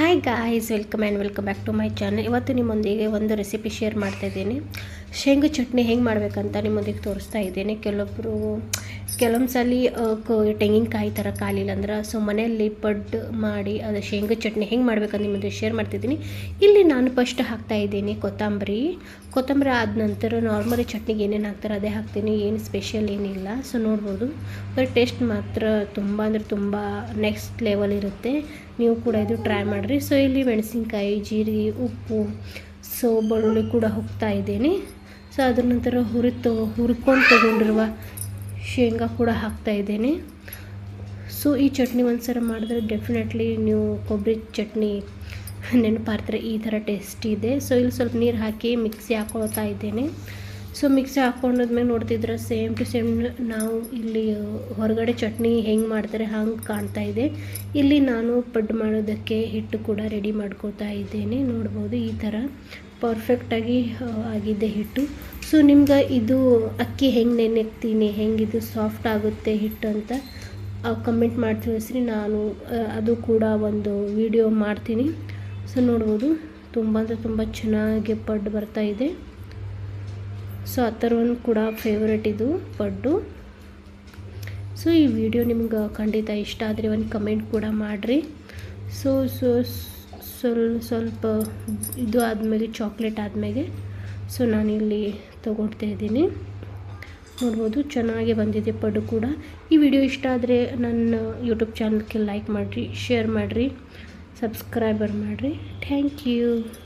Hi guys welcome and welcome back to my channel ಇವತ್ತು ನಿಮ್ಮೊಂದಿಗೆ ಒಂದು ರೆಸಿಪಿ ಶೇರ್ ಮಾಡ್ತಾ ಇದ್ದೀನಿ. ಶೇಂಗಾ ಚಟ್ನಿ ಹೆಂಗೆ ಮಾಡಬೇಕಂತ ನಿಮ್ಮೊಂದಿಗೆ ತೋರಿಸ್ತಾ ಇದ್ದೀನಿ. ಕೆಲವೊಬ್ಬರು ಕೆಲವೊಂದು ಸಲ ತೆಂಗಿನಕಾಯಿ ಥರ ಕಾಲಿಲ್ಲ ಅಂದ್ರೆ ಸೊ ಮನೆಯಲ್ಲಿ ಪಡ್ಡು ಮಾಡಿ ಅದು ಶೇಂಗಾ ಚಟ್ನಿ ಹೆಂಗೆ ಮಾಡ್ಬೇಕಂತ ನಿಮ್ಮದು ಶೇರ್ ಮಾಡ್ತಿದ್ದೀನಿ. ಇಲ್ಲಿ ನಾನು ಫಸ್ಟ್ ಹಾಕ್ತಾ ಇದ್ದೀನಿ ಕೊತ್ತಂಬರಿ. ಕೊತ್ತಂಬರಿ ಆದ ನಂತರ ನಾರ್ಮಲಿ ಚಟ್ನಿಗೆ ಏನೇನು ಹಾಕ್ತಾರೆ ಅದೇ ಹಾಕ್ತೀನಿ, ಏನು ಸ್ಪೆಷಲ್ ಏನಿಲ್ಲ. ಸೊ ನೋಡ್ಬೋದು ಬಟ್ ಟೇಸ್ಟ್ ಮಾತ್ರ ತುಂಬ ಅಂದರೆ ತುಂಬ ನೆಕ್ಸ್ಟ್ ಲೆವೆಲ್ ಇರುತ್ತೆ. ನೀವು ಕೂಡ ಇದು ಟ್ರೈ ಮಾಡಿರಿ. ಸೊ ಇಲ್ಲಿ ಮೆಣಸಿನ್ಕಾಯಿ ಜೀರಿಗೆ ಉಪ್ಪು, ಸೊ ಬೆಳ್ಳುಳ್ಳಿ ಕೂಡ ಹೋಗ್ತಾ ಇದ್ದೀನಿ. ಸೊ ಅದ್ರ ನಂತರ ಹುರಿತು ಹುರ್ಕೊಂಡು ತೊಗೊಂಡಿರುವ ಶೇಂಗಾ ಕೂಡ ಹಾಕ್ತಾ ಇದ್ದೇನೆ. ಸೊ ಈ ಚಟ್ನಿ ಒಂದು ಸಲ ಮಾಡಿದ್ರೆ ಡೆಫಿನೆಟ್ಲಿ ನೀವು ಕೊಬ್ಬರಿ ಚಟ್ನಿ ನೆನಪಾರ್ತಾರೆ ಈ ಥರ ಟೇಸ್ಟ್ ಇದೆ. ಸೊ ಇಲ್ಲಿ ಸ್ವಲ್ಪ ನೀರು ಹಾಕಿ ಮಿಕ್ಸಿ ಹಾಕೊಳ್ತಾ ಇದ್ದೇನೆ. ಸೊ ಮಿಕ್ಸಿ ಹಾಕೊಂಡಿದ್ಮೇಲೆ ನೋಡ್ತಿದ್ರೆ ಸೇಮ್ ಟು ಸೇಮ್ ನಾವು ಇಲ್ಲಿ ಹೊರಗಡೆ ಚಟ್ನಿ ಹೆಂಗೆ ಮಾಡ್ತಾರೆ ಹಂಗೆ ಕಾಣ್ತಾ ಇದೆ. ಇಲ್ಲಿ ನಾನು ಪಡ್ಡು ಮಾಡೋದಕ್ಕೆ ಹಿಟ್ಟು ಕೂಡ ರೆಡಿ ಮಾಡ್ಕೋತಾ ಇದ್ದೇನೆ. ನೋಡ್ಬೋದು ಈ ಥರ. ಪರ್ಫೆಕ್ಟಾಗಿ ಆಗಿದೆ ಹಿಟ್ಟು. ಸೊ ನಿಮ್ಗೆ ಇದು ಅಕ್ಕಿ ಹೆಂಗೆ ನೆನೆಕ್ತೀನಿ ಹೆಂಗೆ ಇದು ಸಾಫ್ಟ್ ಆಗುತ್ತೆ ಹಿಟ್ಟು ಅಂತ ಕಮೆಂಟ್ ಮಾಡಿ ತಿಳಿಸ್ರಿ. ನಾನು ಅದು ಕೂಡ ಒಂದು ವಿಡಿಯೋ ಮಾಡ್ತೀನಿ. ಸೊ ನೋಡ್ಬೋದು, ತುಂಬ ಅಂದರೆ ತುಂಬ ಚೆನ್ನಾಗಿ ಪಡ್ಡು ಬರ್ತಾ ಇದೆ. ಸೊ ಆ ಥರ ಒಂದು ಕೂಡ ಫೇವ್ರೆಟ್ ಇದು ಪಡ್ಡು. ಸೊ ಈ ವಿಡಿಯೋ ನಿಮ್ಗೆ ಖಂಡಿತ ಇಷ್ಟ ಆದರೆ ಒಂದು ಕಮೆಂಟ್ ಕೂಡ ಮಾಡಿರಿ. ಸೊ ಸೊ ಸ್ವಲ್ಪ ಸ್ವಲ್ಪ ಇದು ಆದಮೇಲೆ ಚಾಕ್ಲೇಟ್ ಆದಮೇಲೆ. ಸೊ ನಾನಿಲ್ಲಿ ತಗೊಳ್ತಾ ಇದ್ದೀನಿ. ನೋಡ್ಬೋದು, ಚೆನ್ನಾಗಿ ಬಂದಿದೆ ಪಡು ಕೂಡ. ಈ ವಿಡಿಯೋ ಇಷ್ಟ ಆದರೆ ನನ್ನ ಯೂಟ್ಯೂಬ್ ಚಾನಲ್ಗೆ ಲೈಕ್ ಮಾಡಿರಿ ಶೇರ್ ಮಾಡಿರಿ ಸಬ್ಸ್ಕ್ರೈಬರ್ ಮಾಡಿರಿ. Thank you